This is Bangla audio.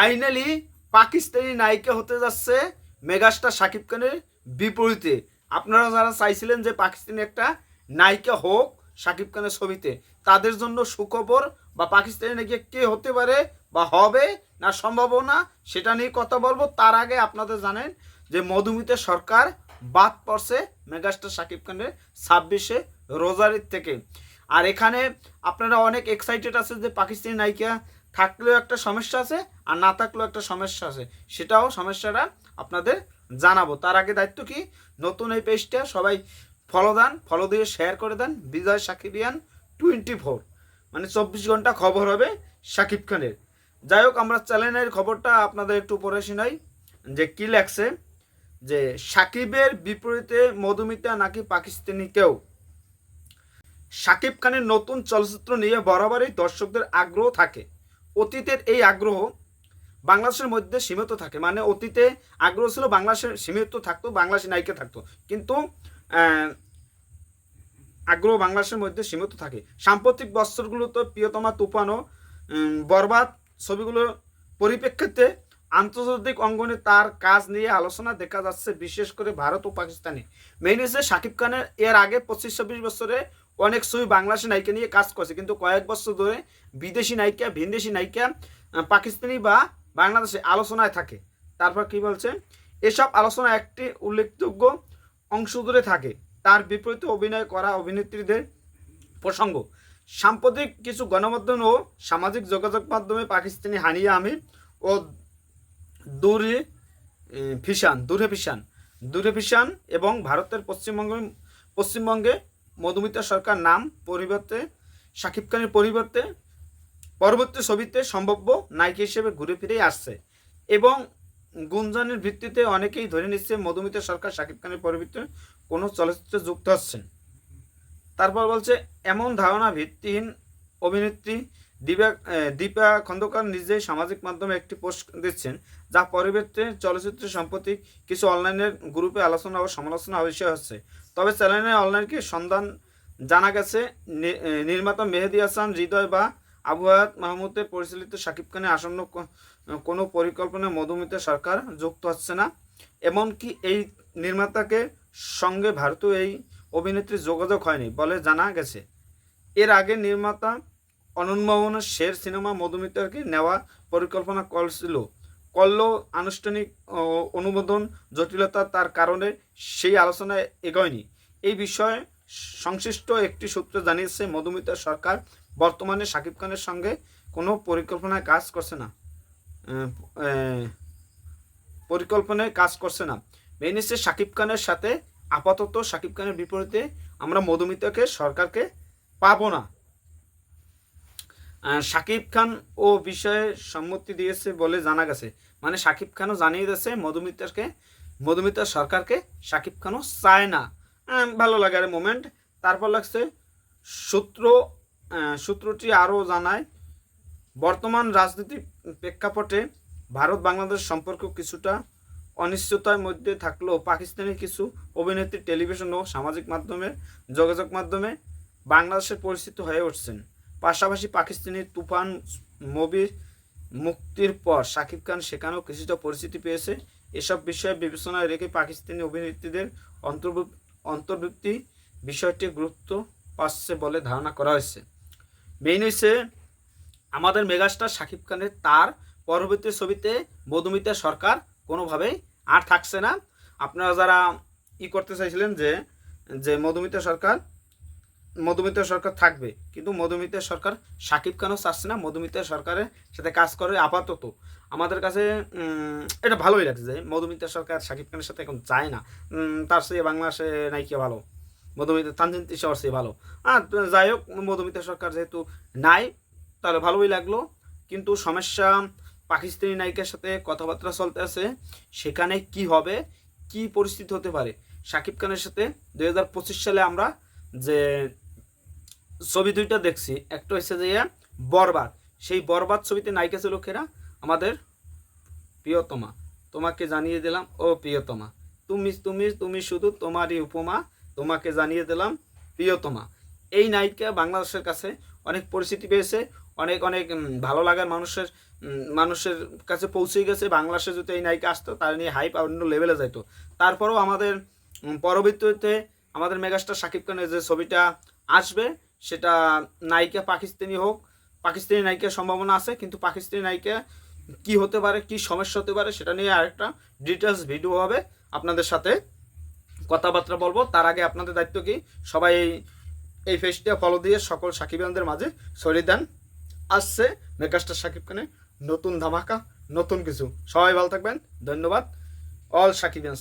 ফাইনালি পাকিস্তানি নায়িকা হতে যাচ্ছে মেগাস্টার শাকিব খানের বিপরীতে। আপনারা যারা চাইছিলেন যে পাকিস্তানি একটা নায়িকা হোক শাকিব খানের ছবিতে, তাদের জন্য সুখবর বা পাকিস্তানি নাকি কে হতে পারে বা হবে না সম্ভাবনা, সেটা নিয়ে কথা বলব। তার আগে আপনাদের জানেন যে মধুমিতা সরকার বাদ পড়ছে মেগাস্টার শাকিব খানের ছাব্বিশে রোজারির থেকে। আর এখানে আপনারা অনেক এক্সাইটেড আছে যে পাকিস্তানি নায়িকা থাকলেও একটা সমস্যা আছে আর না থাকলেও একটা সমস্যা আছে। সেটাও সমস্যাটা আপনাদের জানাব। তার আগে দায়িত্ব কি? নতুন এই পেজটা সবাই ফলো দেন ফলো দিয়ে শেয়ার করে দেন। বিজয় সাকিবিয়ান টোয়েন্টি ফোর মানে চব্বিশ ঘণ্টা খবর হবে সাকিব খানের। যাই হোক, আমরা চ্যানেলের খবরটা আপনাদের একটু পড়ে শোনাই যে কি লেখছে? যে সাকিবের বিপরীতে মধুমিতা নাকি পাকিস্তানি কেউ? সাকিব খানের নতুন চলচ্চিত্র নিয়ে বরাবরই দর্শকদের আগ্রহ থাকে। অতীতের এই আগ্রহ বাংলাদেশের মধ্যে সীমিত থাকে। মানে অতীতে আগ্রহ ছিল বাংলাদেশের সীমিত থাকতো, বাংলাদেশি নায়িকা থাকতো। কিন্তু আগ্রহ বাংলাদেশের মধ্যে সীমিত থাকে। সাম্প্রতিক বছরগুলোতে প্রিয়তমা তুফানো বরবাদ ছবিগুলোর পরিপ্রেক্ষিতে আন্তর্জাতিক অঙ্গনে তার কাজ নিয়ে আলোচনা দেখা যাচ্ছে, বিশেষ করে ভারত ও পাকিস্তানে। মেইন হচ্ছে শাকিব খানের এর আগে পঁচিশ ছাব্বিশ বছরে অনেক ছবি বাংলাদেশের নায়িকা নিয়ে কাজ করছে। কিন্তু কয়েক বছর ধরে বিদেশি নায়িকা, ভিনদেশি নায়িকা পাকিস্তানি বা বাংলাদেশে আলোচনায় থাকে। তারপর কি বলছে? এসব আলোচনা একটি উল্লেখযোগ্য অংশ ধরে থাকে। তার বিপরীতে অভিনয় করা অভিনেত্রীদের প্রসঙ্গ। সাম্প্রতিক কিছু গণমাধ্যম ও সামাজিক যোগাযোগ মাধ্যমে পাকিস্তানি হানিয়া আমির ও দূরে ফিসান দূরে ফিসান দূরে ফিসান এবং ভারতের পশ্চিমবঙ্গ, পশ্চিমবঙ্গে মধুমিতা সরকার নাম পরিবর্তে শাকিব খানের পরিবর্তে, পরবর্তী ছবিতে সম্ভাব্য নায়িকা হিসেবে ঘুরে ফিরে আসছে। এবং গুঞ্জনের ভিত্তিতে অনেকেই ধরে নিচ্ছে মধুমিতা সরকার শাকিব খানের পরিবর্তে কোনো চলচ্চিত্রে যুক্ত হচ্ছেন। তারপর বলছে, এমন ধারণা ভিত্তিহীন অভিনেত্রী দীপা দীপা খন্দকার নিজেই সামাজিক মাধ্যমে একটি পোস্ট দিচ্ছেন, যা পরিবর্তে চলচ্চিত্র সম্প্রতি কিছু অনলাইনের গ্রুপে আলোচনা ও সমালোচনা বিষয় হচ্ছে। তবে চ্যানেলে অনলাইনকে সন্ধান জানা গেছে নির্মাতা মেহেদি হাসান, হৃদয় বা আবু হায়াত মাহমুদের পরিচালিত শাকিব খানের আসন্ন কোনো পরিকল্পনায় মধুমিতা সরকার যুক্ত হচ্ছে না। এমনকি এই নির্মাতাকে সঙ্গে ভারতীয় এই অভিনেত্রীর যোগাযোগ হয়নি বলে জানা গেছে। এর আগে নির্মাতা অনন্মোহনের শের সিনেমা মধুমিতাকে নেওয়া পরিকল্পনা করছিল। করলেও আনুষ্ঠানিক অনুমোদন, জটিলতা তার কারণে সেই আলোচনায় এগোয়নি। এই বিষয়ে সংশ্লিষ্ট একটি সূত্র জানিয়েছে, মধুমিতা সরকার বর্তমানে শাকিব খানের সঙ্গে কোনো পরিকল্পনায় কাজ করছে না। পরিকল্পনায় কাজ করছে না। হচ্ছে শাকিব খানের সাথে, আপাতত শাকিব খানের বিপরীতে আমরা মধুমিতাকে, সরকারকে পাবো না। শাকিব খান ও বিষয়ে সম্মতি দিয়েছে বলে জানা গেছে। মানে শাকিব খানও জানিয়ে দিয়েছে, মধুমিতাকে, মধুমিতা সরকারকে শাকিব খানও চায় না। ভালো লাগে আর মোমেন্ট তারপর লাগছে সূত্র সূত্রটি আরও জানায়, বর্তমান রাজনৈতিক প্রেক্ষাপটে ভারত বাংলাদেশ সম্পর্ক কিছুটা অনিশ্চয়তার মধ্যে থাকলেও পাকিস্তানের কিছু অভিনেত্রী টেলিভিশন ও সামাজিক মাধ্যমে, যোগাযোগ মাধ্যমে বাংলাদেশের পরিস্থিতি হয়ে উঠছেন। পাশাপাশি পাকিস্তানি তুফান মুভি মুক্তির পর শাকিব খান সেখানেও কিছুটা পরিচিতি পেয়েছে। এসব বিষয়ে বিবেচনায় রেখে পাকিস্তানি অভিনেত্রীদের অন্তর্ভুক্তি বিষয়টি গুরুত্ব পাচ্ছে বলে ধারণা করা হয়েছে। মেইন হয়েছে আমাদের মেগাস্টার শাকিব খানের তার পরবর্তী ছবিতে মধুমিতা সরকার কোনোভাবেই আর থাকছে না। আপনারা যারা ই করতে চাইছিলেন যে যে মধুমিতা সরকার মধুমিতা সরকার থাকবে, কিন্তু মধুমিতা সরকার সাকিব খানও চাচ্ছে না, মধুমিতা সরকারের সাথে কাজ করে আপাতত। আমাদের কাছে এটা ভালোই লাগছে যে মধুমিতা সরকার সাকিব খানের সাথে এখন যায় না। তার চেয়ে বাংলাদেশে নাইকে ভালো। মধুমিতা, তানজিন তিশাওয়ার চেয়ে ভালো। আর যাই হোক, মধুমিতা সরকার যেহেতু নাই, তাহলে ভালোই লাগল। কিন্তু সমস্যা, পাকিস্তানি নায়িকার সাথে কথাবার্তা চলতে আছে, সেখানে কি হবে, কি পরিস্থিতি হতে পারে? শাকিব খানের সাথে দু হাজার পঁচিশ সালে আমরা যে ছবি দুইটা দেখছি। একটা হচ্ছে যে বরবাদ। সেই বরবাদ ছবিতে নায়িকা ছিল খেরা? আমাদের প্রিয়তমা। তোমাকে জানিয়ে দিলাম, ও প্রিয়তমা। তুমি তুমি তুমি শুধু তোমারই উপমা, তোমাকে জানিয়ে দিলাম, প্রিয়তমা। এই নায়িকা বাংলাদেশের কাছে অনেক পরিচিতি পেয়েছে, অনেক অনেক ভালো লাগার মানুষের মানুষের কাছে পৌঁছে গেছে। বাংলাদেশে যদি এই নায়িকা আসতো, তার নিয়ে হাইপ অন্য লেভেলে যাইতো। তারপরেও আমাদের পরবর্তীতে আমাদের মেগাস্টার শাকিব খানের যে ছবিটা আসবে সেটা নায়িকা পাকিস্তানি হোক, পাকিস্তানি নায়িকার সম্ভাবনা আছে, কিন্তু পাকিস্তানি নায়িকা কি হতে পারে, কি সমস্যা হতে পারে, সেটা নিয়ে আরেকটা ডিটেলস ভিডিও হবে। আপনাদের সাথে কথাবার্তা বলব। তার আগে আপনাদের দায়িত্ব কি? সবাই এই পেজটা ফলো দিয়ে সকল সাকিবানদের মাঝে ছড়িয়ে দেন। আসছে মেকাস্টার সাকিব খানের নতুন ধামাকা, নতুন কিছু। সবাই ভালো থাকবেন। ধন্যবাদ। অল সাকিবিয়ান্স